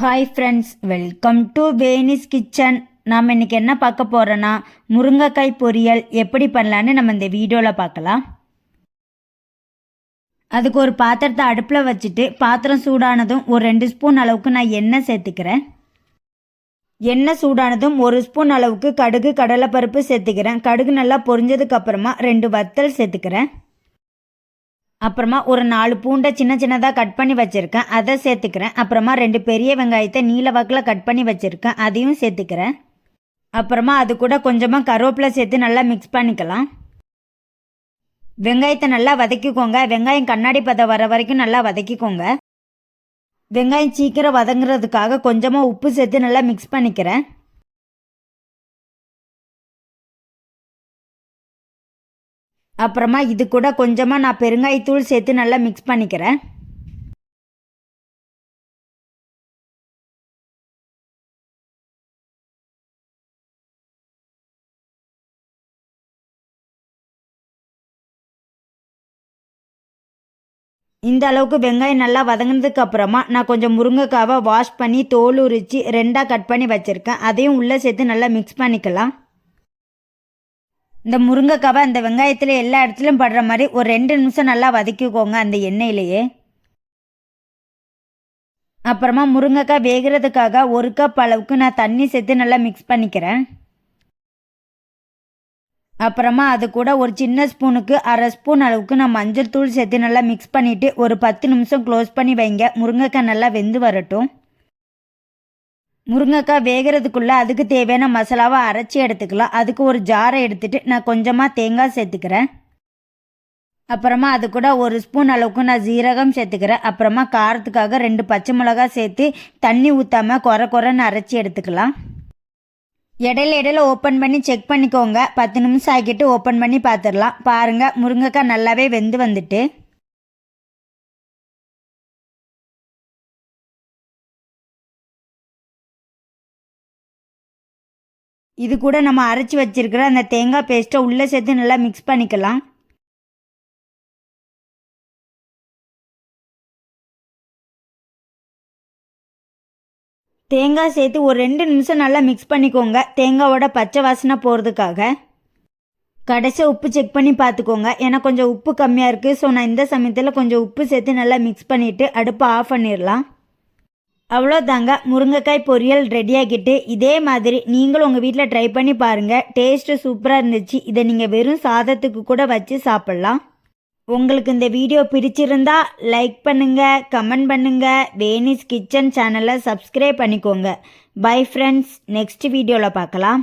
Hi friends welcome to Venice kitchen நாம் இன்றைக்கி என்ன பார்க்க போகிறோன்னா முருங்கைக்காய் பொரியல் எப்படி பண்ணலான்னு நம்ம இந்த வீடியோவில் பார்க்கலாம். அதுக்கு ஒரு பாத்திரத்தை அடுப்பில் வச்சுட்டு பாத்திரம் சூடானதும் ஒரு ரெண்டு ஸ்பூன் அளவுக்கு நான் எண்ணெய் சேர்த்துக்கிறேன். எண்ணெய் சூடானதும் ஒரு ஸ்பூன் அளவுக்கு கடுகு கடலைப்பருப்பு சேர்த்துக்கிறேன். கடுகு நல்லா பொரிஞ்சதுக்கப்புறமா ரெண்டு வத்தல் சேர்த்துக்கிறேன். அப்புறமா ஒரு நாலு பூண்டை சின்ன சின்னதாக கட் பண்ணி வச்சுருக்கேன். அதை சேர்த்துக்கிறேன். அப்புறமா ரெண்டு பெரிய வெங்காயத்தை நீல வாக்கில் கட் பண்ணி வச்சுருக்கேன். அதையும் சேர்த்துக்கிறேன். அப்புறமா அது கூட கொஞ்சமாக கருவேப்பிலை சேர்த்து நல்லா மிக்ஸ் பண்ணிக்கலாம். வெங்காயத்தை நல்லா வதக்கிக்கோங்க. வெங்காயம் கண்ணாடி பதம் வர வரைக்கும் நல்லா வதக்கிக்கோங்க. வெங்காயம் சீக்கிரம் வதங்குறதுக்காக கொஞ்சமாக உப்பு சேர்த்து நல்லா மிக்ஸ் பண்ணிக்கிறேன். அப்புறமா இது கூட கொஞ்சமாக நான் பெருங்காயத்தூள் சேர்த்து நல்லா மிக்ஸ் பண்ணிக்கிறேன். இந்த அளவுக்கு வெங்காயம் நல்லா வதங்கினதுக்கு அப்புறமா நான் கொஞ்சம் முருங்கைக்காவை வாஷ் பண்ணி தோல் உரித்து ரெண்டாக கட் பண்ணி வச்சுருக்கேன். அதையும் உள்ளே சேர்த்து நல்லா மிக்ஸ் பண்ணிக்கலாம். இந்த முருங்கைக்காவை அந்த வெங்காயத்தில் எல்லா இடத்துலையும் படுற மாதிரி ஒரு ரெண்டு நிமிஷம் நல்லா வதக்கிக்கோங்க அந்த எண்ணெயிலேயே. அப்புறமா முருங்கைக்காய் வேகிறதுக்காக ஒரு கப் அளவுக்கு நான் தண்ணி சேர்த்து நல்லா மிக்ஸ் பண்ணிக்கிறேன். அப்புறமா அது கூட ஒரு சின்ன ஸ்பூனுக்கு அரை ஸ்பூன் அளவுக்கு நான் மஞ்சள் தூள் சேர்த்து நல்லா மிக்ஸ் பண்ணிவிட்டு ஒரு பத்து நிமிஷம் க்ளோஸ் பண்ணி வைங்க. முருங்கைக்காய் நல்லா வெந்து வரட்டும். முருங்கைக்காய் வேகிறதுக்குள்ளே அதுக்கு தேவையான மசாலாவை அரைச்சி எடுத்துக்கலாம். அதுக்கு ஒரு ஜாரை எடுத்துகிட்டு நான் கொஞ்சமாக தேங்காய் சேர்த்துக்கிறேன். அப்புறமா அது கூட ஒரு ஸ்பூன் அளவுக்கு நான் ஜீரகம் சேர்த்துக்கிறேன். அப்புறமா காரத்துக்காக ரெண்டு பச்சை மிளகாய் சேர்த்து தண்ணி ஊற்றாமல் குறை குறைன்னு அரைச்சி எடுத்துக்கலாம். இடையில இடையில ஓப்பன் பண்ணி செக் பண்ணிக்கோங்க. பத்து நிமிஷம் ஆக்கிட்டு ஓப்பன் பண்ணி பார்த்துடலாம். பாருங்கள் முருங்கைக்காய் நல்லாவே வெந்து வந்துட்டு. இது கூட நம்ம அரைச்சி வச்சிருக்கிற அந்த தேங்காய் பேஸ்ட்டை உள்ளே சேர்த்து நல்லா மிக்ஸ் பண்ணிக்கலாம். தேங்காய் சேர்த்து ஒரு ரெண்டு நிமிஷம் நல்லா மிக்ஸ் பண்ணிக்கோங்க. தேங்காவோட பச்சை வாசனை போகிறதுக்காக கடைசியாக உப்பு செக் பண்ணி பார்த்துக்கோங்க. ஏன்னா கொஞ்சம் உப்பு கம்மியாக இருக்குது ஸோ நான் இந்த சமயத்தில் கொஞ்சம் உப்பு சேர்த்து நல்லா மிக்ஸ் பண்ணிவிட்டு அடுப்பை ஆஃப் பண்ணிடலாம். அவ்வளோதாங்க. முருங்கைக்காய் பொரியல் ரெடி ஆகிட்டு இதே மாதிரி நீங்களும் உங்கள் வீட்டில் ட்ரை பண்ணி பாருங்கள் டேஸ்ட்டு சூப்பராக இருந்துச்சு. இதை நீங்கள் வெறும் சாதத்துக்கு கூட வச்சு சாப்பிட்லாம். உங்களுக்கு இந்த வீடியோ பிடிச்சிருந்தா லைக் பண்ணுங்கள் கமெண்ட் பண்ணுங்கள் வேனிஸ் கிச்சன் சேனலை சப்ஸ்கிரைப் பண்ணிக்கோங்க. பை ஃப்ரெண்ட்ஸ் நெக்ஸ்ட் வீடியோவில் பார்க்கலாம்.